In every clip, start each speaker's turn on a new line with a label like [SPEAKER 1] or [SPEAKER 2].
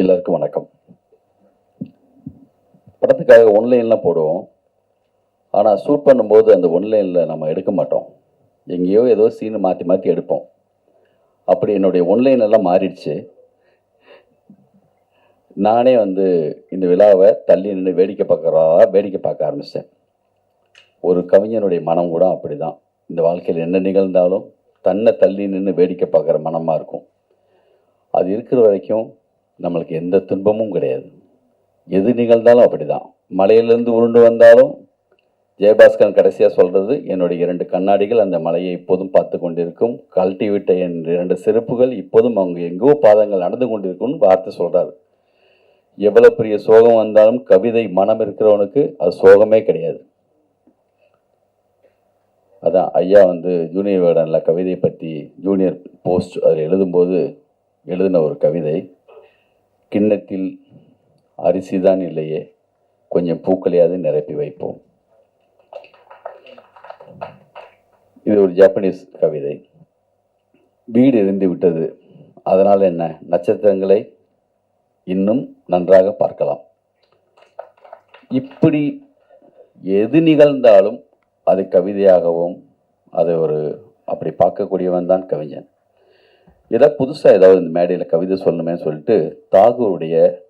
[SPEAKER 1] எல்லாருக்கும் வணக்கம். படத்துக்காக ஒன்லைன்லாம் போடுவோம். ஆனால் ஷூட் பண்ணும்போது அந்த ஒன்லைனில் நம்ம எடுக்க மாட்டோம். எங்கேயோ ஏதோ சீனை மாற்றி மாற்றி எடுப்போம். அப்படி என்னுடைய ஒன்லைன் எல்லாம் மாறிடுச்சு. நானே வந்து இந்த விழாவை தள்ளி நின்று வேடிக்கை பார்க்குறா வேடிக்கை பார்க்க ஆரம்பித்தேன் ஒரு கவிஞனுடைய மனம் கூட அப்படி தான் இந்த வாழ்க்கையில் என்ன நிகழ்ந்தாலும் தன்னை தள்ளி நின்று வேடிக்கை பார்க்குற மனமாக இருக்கும். அது இருக்கிற வரைக்கும் நம்மளுக்கு எந்த துன்பமும் கிடையாது. எது நிகழ்ந்தாலும் அப்படி தான் மலையிலேருந்து உருண்டு வந்தாலும் ஜெயபாஸ்கரன் கடைசியாக சொல்கிறது என்னுடைய இரண்டு கண்ணாடிகள் அந்த மலையை இப்போதும் பார்த்து கொண்டிருக்கும். கழட்டி விட்ட என் இரண்டு செருப்புகள் இப்போதும் அவங்க எங்கோ பாதங்கள் நடந்து கொண்டிருக்கும்னு வார்த்தை சொல்கிறாரு எவ்வளோ பெரிய சோகம் வந்தாலும் கவிதை மனம் இருக்கிறவனுக்கு அது சோகமே கிடையாது. அதான் ஐயா வந்து ஜூனியர் வேடனில் கவிதை பற்றி ஜூனியர் போஸ்ட் அதில் எழுதும்போது எழுதின ஒரு கவிதை. கிண்ணத்தில் அரிசிதான் இல்லையே கொஞ்சம் பூக்களையாவது நிரப்பி வைப்போம். இது ஒரு ஜாப்பனீஸ் கவிதை. வீடு எரிந்து விட்டது. அதனால் என்ன? நட்சத்திரங்களை இன்னும் நன்றாக பார்க்கலாம். இப்படி எது நிகழ்ந்தாலும் அது கவிதையாகவும் அதை ஒரு அப்படி பார்க்கக்கூடியவன் தான் கவிஞன். ஏதாவது புதுசாக ஏதாவது இந்த மேடையில் கவிதை சொல்லணுமே சொல்லிட்டு தாகூருடைய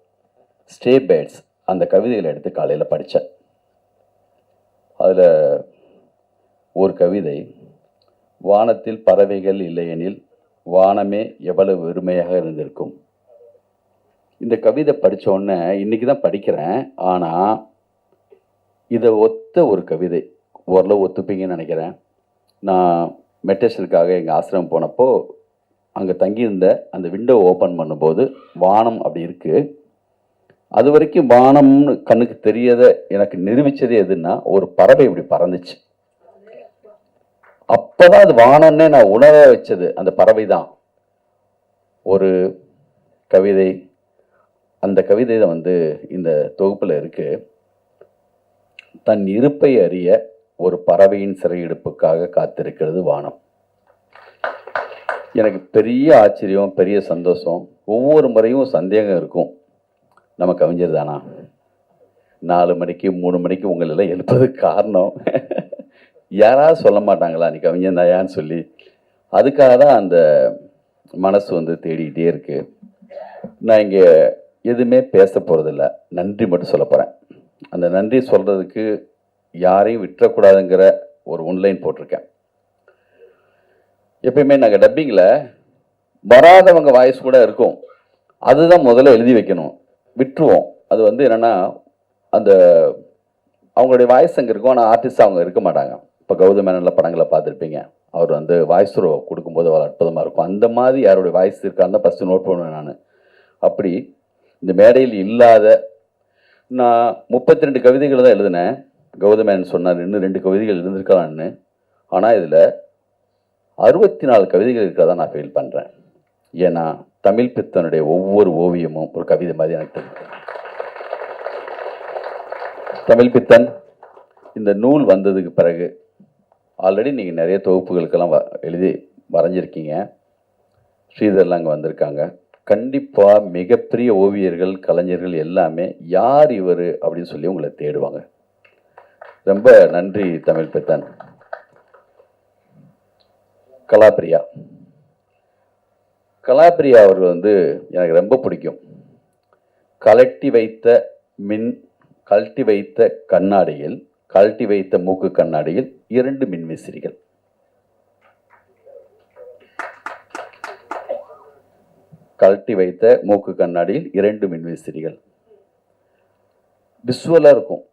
[SPEAKER 1] ஸ்டே பேட்ஸ் அந்த கவிதைகளை எடுத்து காலையில் படித்தேன் அதில் ஒரு கவிதை வானத்தில் பறவைகள் இல்லையெனில் வானமே எவ்வளவு வெறுமையாக இருந்திருக்கும்? இந்த கவிதை படித்தோடனே உடனே இன்னைக்கு தான் படிக்கிறேன். ஆனால் இதை ஒத்த ஒரு கவிதை ஓரளவு ஒத்துப்பீங்கன்னு நினைக்கிறேன். நான் மெடிடேஷனுக்காக எங்கள் ஆசிரமம் போனப்போ அங்கே தங்கியிருந்த அந்த விண்டோ ஓப்பன் பண்ணும்போது வானம் அப்படி இருக்குது அது வரைக்கும் வானம்னு கண்ணுக்கு தெரியாத எனக்கு நிரூபிச்சது எதுன்னா ஒரு பறவை இப்படி பறந்துச்சு. அப்போ தான் அது வானம்னே நான் உணர வச்சது அந்த பறவை தான் ஒரு கவிதை அந்த கவிதை வந்து இந்த தொகுப்பில் இருக்குது தன் இருப்பை அறிய ஒரு பறவையின் சிறையெடுப்புக்காக காத்திருக்கிறது வானம். எனக்கு பெரிய ஆச்சரியம் பெரிய சந்தோஷம். ஒவ்வொரு முறையும் சந்தேகம் இருக்கும். நம்ம கவிஞர் தானா? நாலு மணிக்கு மூணு மணிக்கு உங்களை எல்லாம் எழுப்பதுக்கு காரணம். யாராவது சொல்ல மாட்டாங்களா நீ கவிஞன் தாயான்னு சொல்லி? அதுக்காக தான் அந்த மனசு வந்து தேடிக்கிட்டே இருக்குது நான் இங்கே எதுவுமே பேச போகிறதில்ல நன்றி மட்டும் சொல்ல போகிறேன் அந்த நன்றி சொல்கிறதுக்கு யாரையும் விட்டுறக்கூடாதுங்கிற ஒரு ஒன்லைன் போட்டிருக்கேன். எப்பயுமே நாங்கள் டப்பிங்கில் வராதவங்க வாய்ஸ் கூட இருக்கும். அதுதான் முதல்ல எழுதி வைக்கணும். விட்டுருவோம். அது வந்து என்னென்னா அந்த அவங்களுடைய வாய்ஸ் அங்கே இருக்கும். ஆனால் ஆர்டிஸ்ட் அவங்க இருக்க மாட்டாங்க. இப்போ கௌதம் மேனனில் படங்களை பார்த்துருப்பீங்க. அவர் வந்து வாய்ஸ் கொடுக்கும்போது அவ்வளோ அற்புதமாக இருக்கும். அந்த மாதிரி யாருடைய வாய்ஸ் இருக்கான்னு ஃபஸ்ட்டு நோட் பண்ணுவேன் நான். அப்படி இந்த மேடையில் இல்லாத நான் முப்பத்தி ரெண்டு கவிதைகளை தான் எழுதினேன். கௌதமேனன் சொன்னார் இன்னும் ரெண்டு கவிதைகள் எழுந்திருக்கலான்னு ஆனால் இதில் அறுபத்தி நாலு கவிதைகள் இருக்கிறதா நான் ஃபீல் பண்ணுறேன் ஏன்னா தமிழ் பித்தனுடைய ஒவ்வொரு ஓவியமும் ஒரு கவிதை மாதிரி எனக்கு தெரியும் தமிழ் பித்தன் இந்த நூல் வந்ததுக்கு பிறகு ஆல்ரெடி நீங்கள் நிறைய தொகுப்புகளுக்கெல்லாம் வ எழுதி வரைஞ்சிருக்கீங்க. ஸ்ரீதர்லாம் அங்கே வந்திருக்காங்க. கண்டிப்பாக மிகப்பெரிய ஓவியர்கள் கலைஞர்கள் எல்லாமே யார் இவர் அப்படின்னு சொல்லி உங்களை தேடுவாங்க. ரொம்ப நன்றி தமிழ் பித்தன். கலாப்பிரியா கலாப்பிரியா அவர்கள் வந்து எனக்கு ரொம்ப பிடிக்கும். கலட்டி வைத்த மின் கழட்டி வைத்த கண்ணாடியில் கழட்டி வைத்த மூக்கு கண்ணாடியில் இரண்டு மின்விசிறிகள் கழட்டி வைத்த மூக்கு கண்ணாடியில் இரண்டு மின்விசிறிகள் விஸ்வலாக இருக்கும்.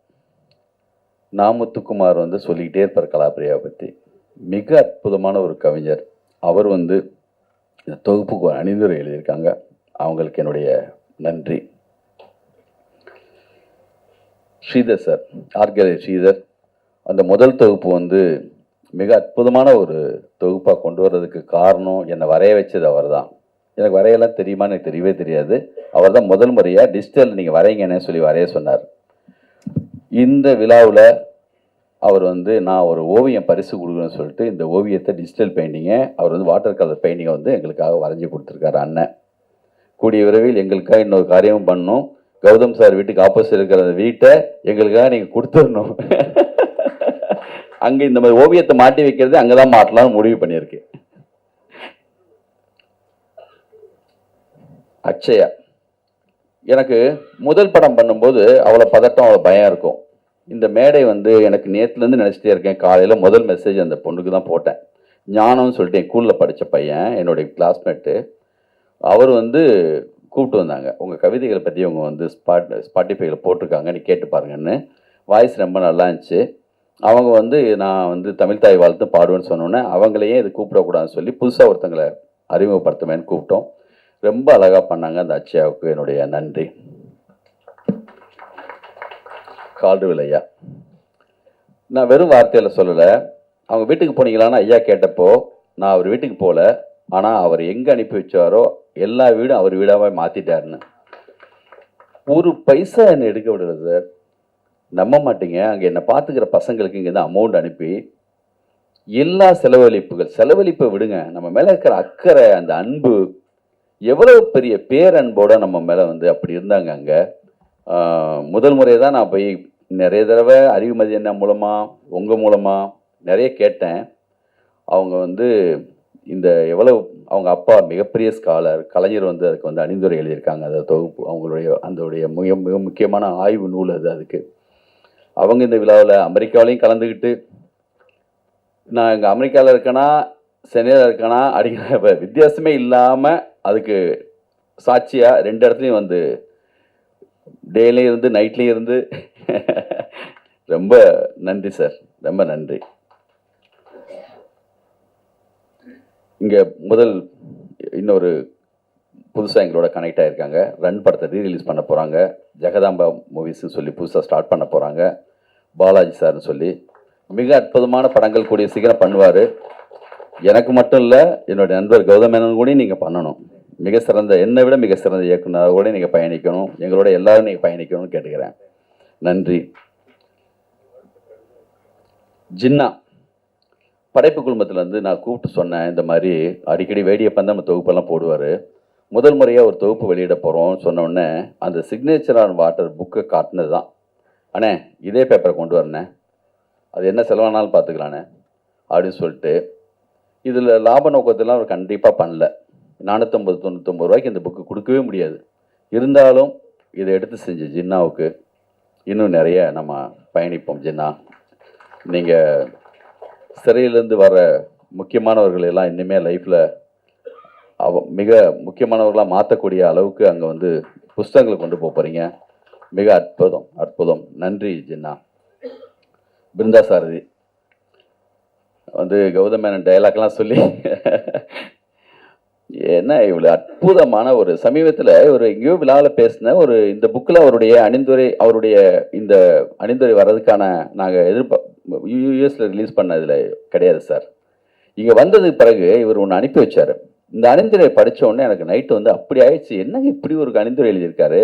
[SPEAKER 1] நாமுத்துக்குமார் வந்து சொல்லிக்கிட்டே இருப்பார் கலாபிரியாவை பற்றி மிக அற்புதமான ஒரு கவிஞர். அவர் வந்து இந்த தொகுப்புக்கு ஒரு அணிந்துரை எழுதியிருக்காங்க. அவங்களுக்கு என்னுடைய நன்றி. ஸ்ரீதர் சார் ஆர்கே ஸ்ரீதர் அந்த முதல் தொகுப்பு வந்து மிக அற்புதமான ஒரு தொகுப்பாக கொண்டு வர்றதுக்கு காரணம் என்னை வரைய வச்சது அவர் தான் எனக்கு வரையெல்லாம் தெரியுமான்னு எனக்கு தெரியவே தெரியாது. அவர் தான் முதல் முறையாக டிஜிட்டல் நீங்கள் வரைங்கன்னு சொல்லி வரைய சொன்னார். இந்த விழாவில் அவர் வந்து நான் ஒரு ஓவியம் பரிசு கொடுக்குறேன்னு சொல்லிட்டு இந்த ஓவியத்தை டிஜிட்டல் பெயிண்டிங்கை அவர் வந்து வாட்டர் கலர் பெயிண்டிங்கை வந்து எங்களுக்காக வரைஞ்சி கொடுத்துருக்காரு அண்ணன். கூடிய விரைவில் எங்களுக்காக இன்னொரு காரியமும் பண்ணணும். கௌதம் சார் வீட்டுக்கு ஆப்போசிட் இருக்கிற அந்த வீட்டை எங்களுக்காக நீங்கள் கொடுத்துடணும். அங்கே இந்த மாதிரி ஓவியத்தை மாட்டி வைக்கிறது அங்கே தான் மாட்டலாம்னு முடிவு பண்ணியிருக்கேன் அக்ஷயா எனக்கு முதல் படம் பண்ணும்போது அவ்வளோ பதட்டம் அவ்வளோ பயம் இருக்கும். இந்த மேடை வந்து எனக்கு நேற்றுலேருந்து நினச்சிட்டே இருக்கேன். காலையில் முதல் மெசேஜ் அந்த பொண்ணுக்கு தான் போட்டேன். ஞானம்னு சொல்லிட்டு என் ஸ்கூலில் படித்த பையன் என்னுடைய கிளாஸ்மேட்டு அவர் வந்து கூப்பிட்டு வந்தாங்க. உங்கள் கவிதைகளை பற்றி அவங்க வந்து ஸ்பாட் ஸ்பாட்டிஃபைல போட்டிருக்காங்க. நீ கேட்டு பாருங்கன்னு. வாய்ஸ் ரொம்ப நல்லா இருந்துச்சு. அவங்க வந்து நான் வந்து தமிழ் தாய் வாழ்த்து பாடுவேன்னு சொன்னோன்னே அவங்களையே இது கூப்பிடக்கூடாதுன்னு சொல்லி புதுசாக ஒருத்தங்களை அறிமுகப்படுத்துவேன்னு கூப்பிட்டோம். ரொம்ப அழகாக பண்ணாங்க அந்த அச்சயாவுக்கு என்னுடைய நன்றி. கால்டுவில் ஐயா நான் வெறும் வார்த்தையில் சொல்லலை. அவங்க வீட்டுக்கு போனீங்களான்னு ஐயா கேட்டப்போ நான் அவர் வீட்டுக்கு போகல ஆனால் அவர் எங்கே அனுப்பி வச்சாரோ எல்லா வீடும் அவர் வீடாகவே மாற்றிட்டாருன்னு ஒரு பைசா என்னை எடுக்க விடல சார். நம்ப மாட்டீங்க. அங்கே என்னை பார்த்துக்கிற பசங்களுக்கு இங்கே தான் அமௌண்ட் அனுப்பி எல்லா செலவழிப்புகள் செலவழிப்பை விடுங்க. நம்ம மேலே இருக்கிற அக்கறை அந்த அன்பு எவ்வளவு பெரிய பேரன்போட நம்ம மேலே வந்து அப்படி இருந்தாங்க அங்கே. முதல் முறை தான் நான் போய் நிறைய தடவை அறிவுமதி என்ன மூலமாக உங்கள் மூலமாக நிறைய கேட்டேன். அவங்க வந்து இந்த எவ்வளவு அவங்க அப்பா மிகப்பெரிய ஸ்காலர் கலைஞர் வந்து அதுக்கு வந்து அணிந்துரை எழுதியிருக்காங்க. அந்த தொகுப்பு அவங்களுடைய அதோடைய மிக மிக முக்கியமான ஆய்வு நூல் அது அதுக்கு. அவங்க இந்த விழாவில் அமெரிக்காவிலையும் கலந்துக்கிட்டு நான் இங்கே அமெரிக்காவில் இருக்கேனா சென்னையில் இருக்கேனா அப்படிங்கிற வித்தியாசமே இல்லாமல் அதுக்கு சாட்சியாக ரெண்டு இடத்துலையும் வந்து டேலையும் இருந்து நைட்லேயும் இருந்து ரொம்ப நன்றி சார். ரொம்ப நன்றி. இங்கே முதல் இன்னொரு புதுசாக எங்களோட கனெக்ட் ஆகிருக்காங்க ரன் படத்தை ரீ-ரிலீஸ் பண்ண போகிறாங்க ஜெகதாம்பா மூவிஸ்ன்னு சொல்லி புதுசாக ஸ்டார்ட் பண்ண போகிறாங்க பாலாஜி சார்னு சொல்லி. மிக அற்புதமான படங்கள் கூடிய சீக்கிரம் பண்ணுவார். எனக்கு மட்டும் இல்லை என்னுடைய நண்பர் கௌதம் மேனன் கூட நீங்கள் பண்ணணும். மிக சிறந்த என்னை விட மிக சிறந்த இயக்குனர் கூட நீங்கள் பயணிக்கணும். எங்களோட எல்லாரும் நீங்கள் பயணிக்கணும்னு கேட்டுக்கிறேன். நன்றி. ஜின்னா படைப்பு குழுமத்திலேருந்து நான் கூப்பிட்டு சொன்னேன் இந்த மாதிரி அடிக்கடி வேடியப்பன் நம்ம தொகுப்பெல்லாம் போடுவார். முதல் முறையாக ஒரு தொகுப்பு வெளியிட போகிறோம் சொன்னோடனே அந்த சிக்னேச்சர் ஆன் வாட்டர் புக்கை காட்டினது தான். அண்ணே இதே பேப்பரை கொண்டு வரண்ணே. அது என்ன செலவானாலும் பார்த்துக்கலாண்ணே அப்படின்னு சொல்லிட்டு இதில் லாப நோக்கத்தெல்லாம் அவர் கண்டிப்பாக பண்ணல. நானூற்றம்பது தொண்ணூத்தொம்பது ரூபாய்க்கு இந்த புக்கு கொடுக்கவே முடியாது. இருந்தாலும் இதை எடுத்து செஞ்ச ஜின்னாவுக்கு இன்னும் நிறைய நம்ம பயணிப்போம் ஜின்னா. நீங்கள் சிறையிலேருந்து வர முக்கியமானவர்கள் எல்லாம் இன்னுமே லைஃப்பில் அவ மிக முக்கியமானவர்களாக மாற்றக்கூடிய அளவுக்கு அங்கே வந்து புஸ்தகங்களை கொண்டு போக போகிறீங்க மிக அற்புதம் அற்புதம். நன்றி ஜின்னா. பிருந்தா சாரதி வந்து கௌதம் மேனன் டயலாக்லாம் சொல்லி என்ன இவ்வளோ அற்புதமான ஒரு சமீபத்தில் ஒரு எங்கேயோ விழாவில் பேசின ஒரு இந்த புக்கில் அவருடைய அணிந்துரை அவருடைய இந்த அணிந்துரை வர்றதுக்கான நாங்கள் எதிர்பார்ப்பு யூஎஸில் ரிலீஸ் பண்ணதில் கிடையாது சார் இங்கே வந்ததுக்கு பிறகு இவர் ஒன்று அனுப்பி வச்சார். இந்த அணிந்துரை படித்த உடனே எனக்கு நைட்டு வந்து அப்படி ஆயிடுச்சு. என்னங்க இப்படி ஒரு அணிந்துரை எழுதியிருக்காரு?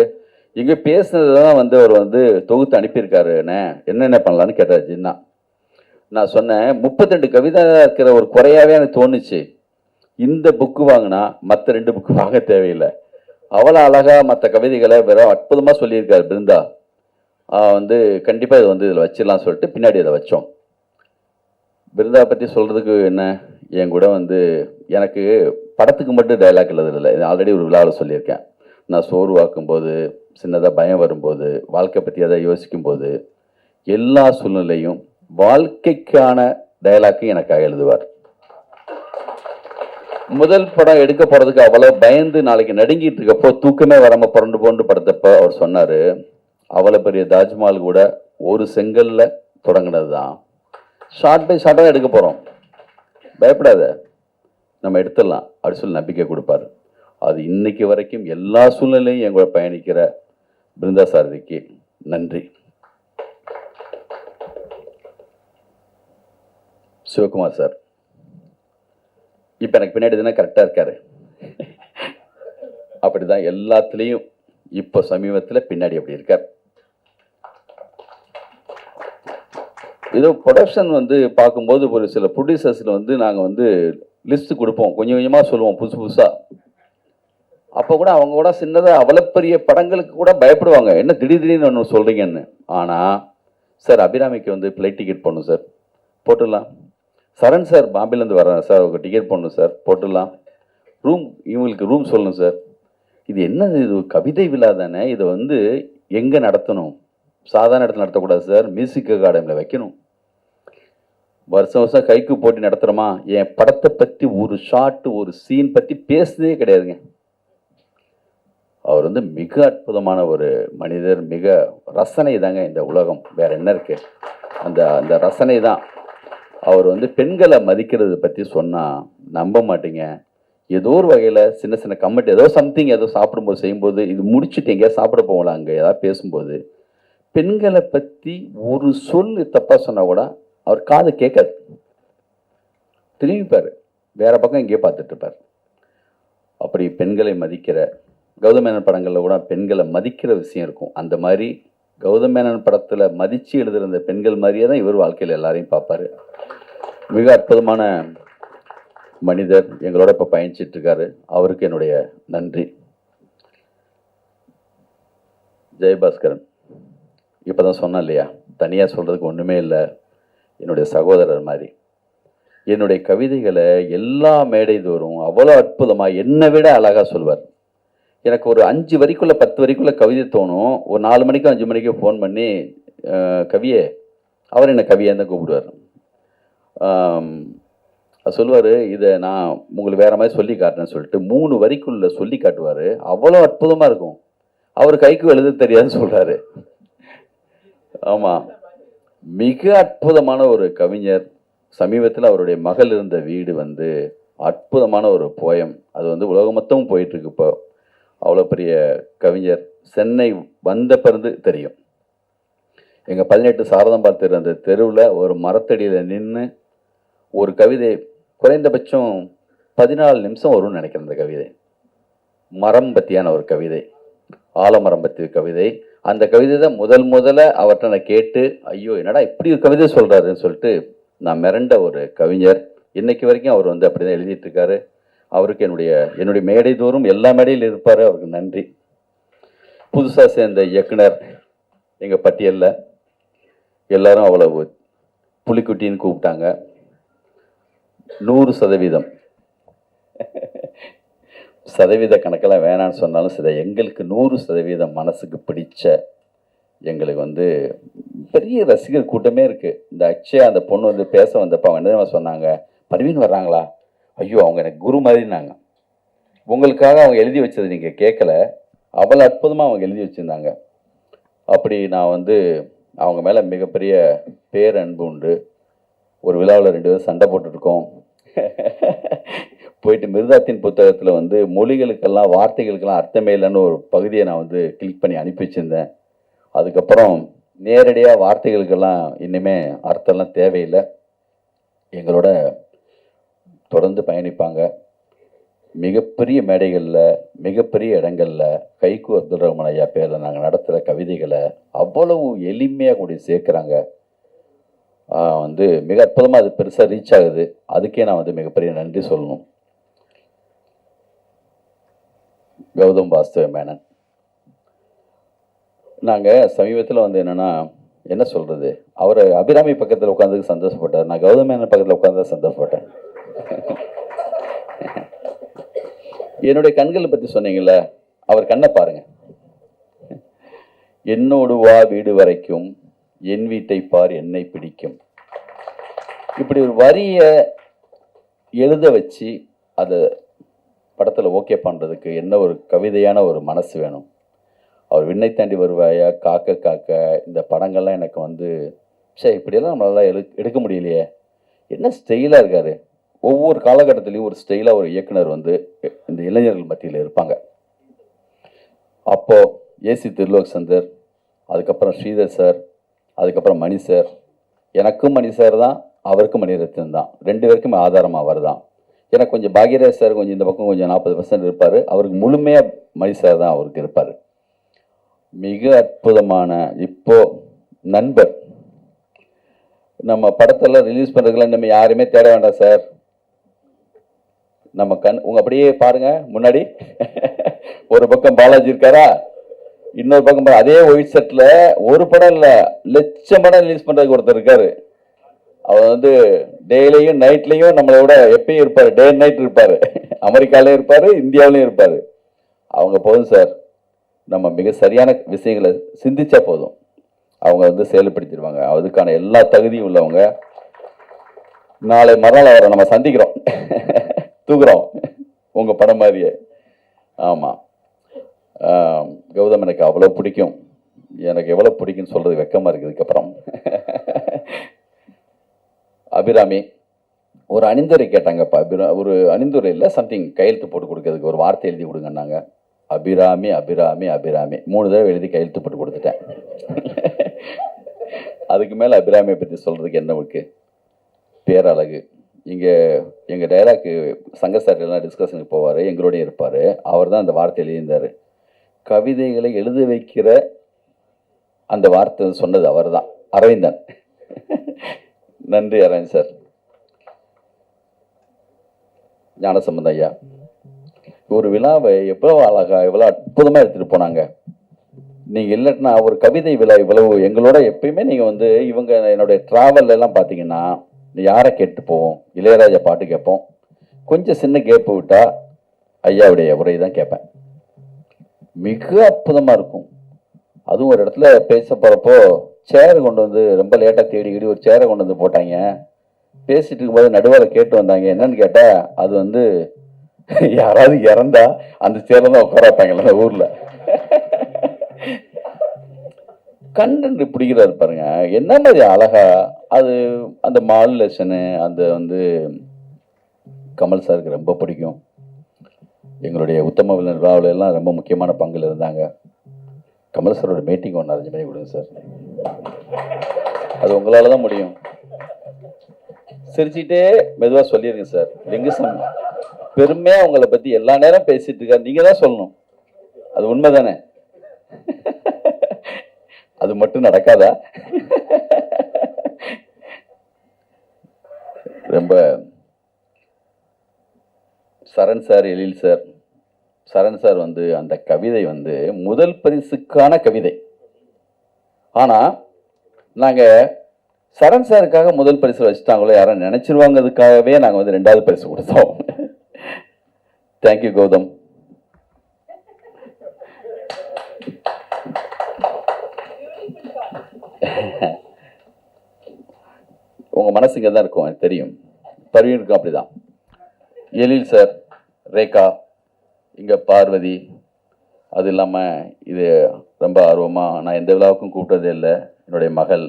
[SPEAKER 1] இங்கே பேசினது தான் வந்து அவர் வந்து தொகுத்து அனுப்பியிருக்காருண்ணே என்னென்ன பண்ணலான்னு கேட்டார் ஜின்னா. நான் சொன்னேன் முப்பத்தெண்டு கவிதை இருக்கிற ஒரு குறையாகவே எனக்கு தோணுச்சு. இந்த புக்கு வாங்கினா மற்ற ரெண்டு புக்கு வாங்க தேவையில்லை. அவ்வளோ அழகாக மற்ற கவிதைகளை வெறும் அற்புதமாக சொல்லியிருக்காரு பிருந்தா. வந்து கண்டிப்பாக இது வந்து இதில் வச்சிடலாம் சொல்லிட்டு பின்னாடி அதை வச்சோம். பிருந்தா பற்றி சொல்கிறதுக்கு என்ன? என் கூட வந்து எனக்கு படத்துக்கு மட்டும் டைலாக் எழுதுறதில்ல. இது ஆல்ரெடி ஒரு விழாவில் சொல்லியிருக்கேன். நான் சோர்வாக்கும் போது சின்னதாக பயம் வரும்போது வாழ்க்கை பற்றி அதை யோசிக்கும் போது எல்லா சூழ்நிலையும் வாழ்க்கைக்கான டைலாக்கும் எனக்காக எழுதுவார். முதல் படம் எடுக்க போறதுக்கு அவ்வளோ பயந்து நாளைக்கு நடுங்கிட்டு இருக்கப்போ தூக்கமே வராமல் புரண்டு புரண்டு படுத்தப்போ அவர் சொன்னாரு அவ்வளோ பெரிய தாஜ்மஹால் கூட ஒரு செங்கல்ல தொடங்கினது தான் ஷார்ட் பை ஷார்ட்டாக எடுக்க போறோம். பயப்படாத. நம்ம எடுத்துடலாம். அப்படி சொல்லி நம்பிக்கை கொடுப்பாரு. அது இன்னைக்கு வரைக்கும் எல்லா சூழ்நிலையும் என் கூட பயணிக்கிற பிருந்தா சாரதிக்கு நன்றி. சிவகுமார் சார். இப்போ எனக்கு பின்னாடி தானே கரெக்டாக இருக்காரு. அப்படிதான் எல்லாத்துலேயும் இப்போ சமீபத்தில் பின்னாடி அப்படி இருக்கார். ஏதோ ப்ரொடக்ஷன் வந்து பார்க்கும்போது ஒரு சில ப்ரொடியூசர்ஸில் வந்து நாங்கள் வந்து லிஸ்ட்டு கொடுப்போம். கொஞ்சம் கொஞ்சமாக சொல்லுவோம் புதுசு புதுசாக அப்போ கூட அவங்க கூட சின்னதாக அவ்வளோ பெரிய படங்களுக்கு கூட பயப்படுவாங்க. என்ன திடீர் திடீர்னு ஒன்று சொல்கிறீங்கன்னு ஆனால் சார் அபிராமிக்கு வந்து ஃப்ளைட் டிக்கெட் போடணும் சார். போட்டுடலாம். சரண் சார் பாம்பேலேருந்து வர்றேன் சார் உங்களுக்கு டிக்கெட் போடணும் சார் போட்டுடலாம். ரூம் இவங்களுக்கு ரூம் சொல்லணும் சார். இது என்ன இது கவிதை விழா தானே? இதை வந்து எங்கே நடத்தணும்? சாதாரண இடத்துல நடத்தக்கூடாது சார். மியூசிக் அகாடமியில் வைக்கணும். வருஷம் வருஷம் கைக்கு போட்டி நடத்துகிறோமா என் படத்தை பற்றி ஒரு ஷாட்டு ஒரு சீன் பற்றி பேசுனதே கிடையாதுங்க. அவர் வந்து மிக அற்புதமான ஒரு மனிதர் மிக ரசனை தாங்க இந்த உலகம். வேற என்ன இருக்கு? அந்த அந்த ரசனை தான் அவர் வந்து பெண்களை மதிக்கிறது பற்றி சொன்னால் நம்ப மாட்டீங்க. ஏதோ ஒரு வகையில் சின்ன சின்ன கமெண்ட் ஏதோ சம்திங் ஏதோ சாப்பிடும்போது செய்யும்போது இது முடிச்சுட்டு எங்கேயா சாப்பிட போகலாம் அங்கே ஏதாவது பேசும்போது. பெண்களை பற்றி ஒரு சொல் தப்பாக சொன்னால் கூட அவர் காது கேட்காது. திரும்பிப்பார். வேற பக்கம் எங்கேயோ பார்த்துட்டு இருப்பார். அப்படி பெண்களை மதிக்கிற கௌதமேனன் படங்களில் கூட பெண்களை மதிக்கிற விஷயம் இருக்கும். அந்த மாதிரி கௌதமேனன் படத்தில் மதித்து எழுதியிருந்த பெண்கள் மாதிரியே தான் இவர் வாழ்க்கையில் எல்லாரையும் பார்ப்பாரு. மிக அற்புதமான மனிதர் எங்களோட இப்போ பயணிச்சிட்டு இருக்காரு. அவருக்கு என்னுடைய நன்றி. ஜெயபாஸ்கரன் இப்போ தான் சொன்னேன் இல்லையா? தனியாக சொல்கிறதுக்கு ஒன்றுமே இல்லை. என்னுடைய சகோதரர் மாதிரி. என்னுடைய கவிதைகளை எல்லா மேடை தோறும் அவ்வளோ அற்புதமாக என்னை விட அழகாக சொல்வார். எனக்கு ஒரு அஞ்சு வரிக்குள்ள பத்து வரிக்குள்ள கவிதை தோணும். ஒரு நாலு மணிக்கும் அஞ்சு மணிக்கும் ஃபோன் பண்ணி கவியே அவர் என்னை கவியை தான் கூப்பிடுவார். சொல்லுவார் இதை நான் உங்களுக்கு வேறு மாதிரி சொல்லி காட்டுறேன்னு சொல்லிட்டு மூணு வரிக்குள்ள சொல்லி காட்டுவார். அவ்வளோ அற்புதமாக இருக்கும். அவர் கைக்கு எழுத தெரியாதுன்னு சொல்கிறாரு ஆமாம் மிக அற்புதமான ஒரு கவிஞர். சமீபத்தில் அவருடைய மகள் இருந்த வீடு வந்து அற்புதமான ஒரு போயம் அது வந்து உலகம் மொத்தமும் போயிட்டுருக்கு இப்போ. அவ்வளோ பெரிய கவிஞர் சென்னை வந்த பிறந்து தெரியும். எங்கள் பதினெட்டு சாரதம்பால் தெரு அந்த தெருவில் ஒரு மரத்தடியில் நின்று ஒரு கவிதை குறைந்தபட்சம் பதினாலு நிமிஷம் வரும்னு நினைக்கிறேன் அந்த கவிதை. மரம் பற்றியான ஒரு கவிதை ஆலமரம் பற்றிய கவிதை. அந்த கவிதை தான் முதல் முதல்ல அவர்கிட்ட நான் கேட்டு ஐயோ என்னடா இப்படி ஒரு கவிதை சொல்கிறாருன்னு சொல்லிட்டு நான் மிரண்ட ஒரு கவிஞர். இன்னைக்கு வரைக்கும் அவர் வந்து அப்படி தான் எழுதிட்டு இருக்காரு. அவருக்கு என்னுடைய என்னுடைய மேடை தோறும் எல்லா மேடையில் இருப்பார். அவருக்கு நன்றி. புதுசாக சேர்ந்த இயக்குனர் எங்கள் பட்டியலில். எல்லாரும் அவ்வளவு புலிக்குட்டின்னு கூப்பிட்டாங்க. நூறு சதவீதம். சதவீத கணக்கெல்லாம் வேணான்னு சொன்னாலும் சரி எங்களுக்கு நூறு சதவீதம் மனசுக்கு பிடிச்ச எங்களுக்கு வந்து பெரிய ரசிகர் கூட்டமே இருக்குது இந்த அக்ஷயா அந்த பொண்ணு வந்து பேச வந்தப்போ அவங்க என்ன சொன்னாங்க? பர்வீன் வர்றாங்களா? ஐயோ அவங்க எனக்கு குரு மாதிரினாங்க உங்களுக்காக அவங்க எழுதி வச்சது நீங்கள் கேட்கல. அவ்வளோ அற்புதமாக அவங்க எழுதி வச்சுருந்தாங்க. அப்படி நான் வந்து அவங்க மேலே மிகப்பெரிய பேர் அன்பு உண்டு. ஒரு விழாவில் ரெண்டு பேரும் சண்டை போட்டுருக்கோம் போயிட்டு மிருதாத்தின் புத்தகத்தில் வந்து மொழிகளுக்கெல்லாம் வார்த்தைகளுக்கெல்லாம் அர்த்தமே இல்லைன்னு ஒரு பகுதியை நான் வந்து கிளிக் பண்ணி அனுப்பி வச்சுருந்தேன். அதுக்கப்புறம் நேரடியாக வார்த்தைகளுக்கெல்லாம் இன்னுமே அர்த்தம்லாம் தேவையில்லை. எங்களோட தொடர்ந்து பயணிப்பாங்க. மிகப்பெரிய மேடைகளில் மிகப்பெரிய இடங்களில் கைக்கு அப்துல் ரஹ்மான் ஐயா பேரில் நாங்கள் நடத்துகிற கவிதைகளை அவ்வளவு எளிமையாக கூடி சேர்க்குறாங்க. வந்து மிக அற்புதமாக அது பெருசாக ரீச் ஆகுது. அதுக்கே நான் வந்து மிகப்பெரிய நன்றி சொல்லணும். கௌதம் வாஸ்தவ மேனன். நாங்கள் சமீபத்தில் வந்து என்னென்னா என்ன சொல்கிறது அவர் அபிராமி பக்கத்தில் உட்காந்துக்கு சந்தோஷப்பட்டார். நான் கௌதம் மேனன் பக்கத்தில் உட்காந்து சந்தோஷப்பட்டேன். என்னுடைய கண்களை பற்றி சொன்னீங்கல்ல அவர் கண்ணை பாருங்க. என்னோடு வா வீடு வரைக்கும் என் வீட்டை பார் என்னை பிடிக்கும். இப்படி ஒரு வரியை எழுத வச்சு அதை படத்தில் ஓகே பண்ணுறதுக்கு என்ன ஒரு கவிதையான ஒரு மனசு வேணும். அவர் விண்ணை தாண்டி வருவாயா? காக்க காக்க இந்த படங்கள்லாம் எனக்கு வந்து சே இப்படியெல்லாம் நம்மளால எடு எடுக்க முடியலையே. என்ன ஸ்டைலாக இருக்காரு. ஒவ்வொரு காலகட்டத்திலையும் ஒரு ஸ்டைலாக ஒரு இயக்குனர் வந்து இந்த இளைஞர்கள் மத்தியில் இருப்பாங்க. அப்போது ஏசி திருலோக் சந்தர் அதுக்கப்புறம் ஸ்ரீதர் சார் அதுக்கப்புறம் மணி சார். எனக்கும் மணி சார் தான் அவருக்கும் மணிரத்னம் தான். ரெண்டு பேருக்குமே ஆதாரம் அவர் தான். எனக்கு கொஞ்சம் பாக்யராஜ் சார் கொஞ்சம் இந்த பக்கம் கொஞ்சம் நாற்பது பர்சன்ட் இருப்பார். அவருக்கு முழுமையாக மணி சார் தான் அவருக்கு இருப்பார். மிக அற்புதமான இப்போது நண்பர். நம்ம படத்தெல்லாம் ரிலீஸ் பண்ணுறதுக்குலாம் நம்ம யாருமே தேட வேண்டாம் சார். நம்ம கண் உங்க அப்படியே பாருங்க முன்னாடி. ஒரு பக்கம் பாலாஜி இருக்காரா? இன்னொரு பக்கம் அதே ஒயிட் செட்ல ஒரு படம் இல்லை லட்சம் படம் ரிலீஸ் பண்றதுக்கு ஒருத்தர் இருக்காரு. அவர் வந்து டெய்லியும் நைட்லையும் நம்மளை விட எப்பயும் இருப்பாரு. டே அண்ட் நைட் இருப்பாரு. அமெரிக்காலையும் இருப்பாரு இந்தியாவிலையும் இருப்பாரு. அவங்க போதும் சார். நம்ம மிக சரியான விஷயங்களை சிந்திச்சா போதும். அவங்க வந்து செயல்படுத்திடுவாங்க. அதுக்கான எல்லா தகுதியும் உள்ளவங்க. நாளை மறுநாள் அவரை நம்ம சந்திக்கிறோம். தூக்குறோம். உங்கள் படம் மாதிரியே. ஆமாம் கௌதம் எனக்கு அவ்வளோ பிடிக்கும். எனக்கு எவ்வளோ பிடிக்கும்னு சொல்கிறது வெக்கமாக இருக்குது இதுக்கப்புறம். அபிராமி ஒரு அணிந்துரை கேட்டாங்கப்பா அபிரா ஒரு அணிந்துரையில் சம்திங் கையெழுத்து போட்டு கொடுக்கறதுக்கு ஒரு வார்த்தை எழுதி கொடுங்கன்னாங்க. அபிராமி அபிராமி அபிராமி. மூணு தடவை எழுதி கையெழுத்து போட்டு கொடுத்துட்டேன். அதுக்கு மேலே அபிராமியை பற்றி சொல்கிறதுக்கு என்ன இருக்குது பேரழகு. இங்கே எங்கள் டைலாக்கு சங்க சார்லாம் டிஸ்கஷனுக்கு போவார் எங்களோடய இருப்பார். அவர் தான் அந்த வார்த்தை எழுதியிருந்தார். கவிதைகளை எழுத வைக்கிற அந்த வார்த்தை சொன்னது அவர் தான். அரவிந்தன். நன்றி அரவிந்த் சார் ஞானசம்பந்த ஐயா. ஒரு விழாவை எவ்வளோ அழகாக எவ்வளோ அற்புதமாக எடுத்துகிட்டு போனாங்க. நீங்கள் இல்லைன்னா ஒரு கவிதை விழா இவ்வளவு எங்களோட எப்பயுமே நீங்கள் வந்து இவங்க என்னுடைய ட்ராவல்லாம் பார்த்தீங்கன்னா யாரை கேட்டு போவோம் இளையராஜா பாட்டு கேட்போம். கொஞ்சம் சின்ன கேப்பு விட்டால் ஐயாவுடைய உரை தான் கேட்பேன். மிக அற்புதமாக இருக்கும். அதுவும் ஒரு இடத்துல பேச போகிறப்போ சேர் கொண்டு வந்து ரொம்ப லேட்டாக தேடி தேடி ஒரு சேரை கொண்டு வந்து போட்டாங்க. பேசிட்டு இருக்கும்போது நடுவில் கேட்டு வந்தாங்க. என்னன்னு கேட்டால் அது வந்து யாராவது இறந்தா அந்த சேர்ல தான் உட்கார அந்த ஊரில். கண்டென்ட் பிடிக்கிறாரு பாருங்க. என்ன மாதிரி அழகா அது அந்த மாடுலேஷனு அந்த வந்து கமல் சாருக்கு ரொம்ப பிடிக்கும். எங்களுடைய உத்தம வில்லன் விழாவுல எல்லாம் ரொம்ப முக்கியமான பங்கில் இருந்தாங்க. கமல் சாரோட மீட்டிங் ஒன்று அரேஞ்ச் பண்ணி கொடுங்க சார். அது உங்களால் தான் முடியும். சிரிச்சிட்டே மெதுவாக சொல்லிடுங்க சார். லிங்குசாமி பெருமையாக உங்களை பற்றி எல்லா நேரம் பேசிட்டு இருக்காரு. நீங்கள் தான் சொல்லணும். அது உண்மை தானே அது மட்டும் நடக்காதா? ரொம்ப Saran sir Ezhil sir. Saran sir வந்து அந்த கவிதை வந்து முதல் பரிசுக்கான கவிதை. ஆனால் நாங்கள் சரண் சாருக்காக முதல் பரிசு வச்சுட்டாங்களோ யாரும் நினச்சிருவாங்கிறதுக்காகவே நாங்கள் வந்து ரெண்டாவது பரிசு கொடுத்தோம். Thank you Gautham. உங்கள் மனசு இங்கே தான் இருக்கும் தெரியும். பர்வீனுக்கும் அப்படிதான். எழில் சார் ரேகா இங்கே பார்வதி அது இல்லாமல் இது ரொம்ப ஆர்வமாக நான் எந்த விழாவுக்கும் கூப்பிட்டதே இல்லை. என்னுடைய மகள்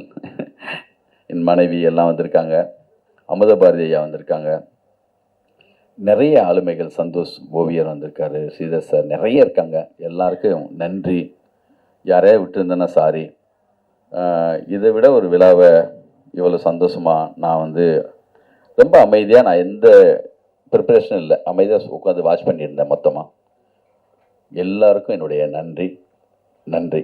[SPEAKER 1] என் மனைவி எல்லாம் வந்திருக்காங்க. அமுத பாரதி ஐயா வந்திருக்காங்க. நிறைய ஆளுமைகள் சந்தோஷ் ஓவியர் வந்திருக்காரு ஸ்ரீதர் சார் நிறைய இருக்காங்க. எல்லாருக்கும் நன்றி. யாரையா விட்டுருந்தேன்னா சாரி இதை விட ஒரு விழாவை இவ்வளோ சந்தோஷமாக நான் வந்து ரொம்ப அமைதியாக நான் எந்த ப்ரிப்பரேஷனும் இல்லை. அமைதியாக உட்காந்து வாட்ச் பண்ணியிருந்தேன் மொத்தமாக எல்லாருக்கும் என்னுடைய நன்றி. நன்றி.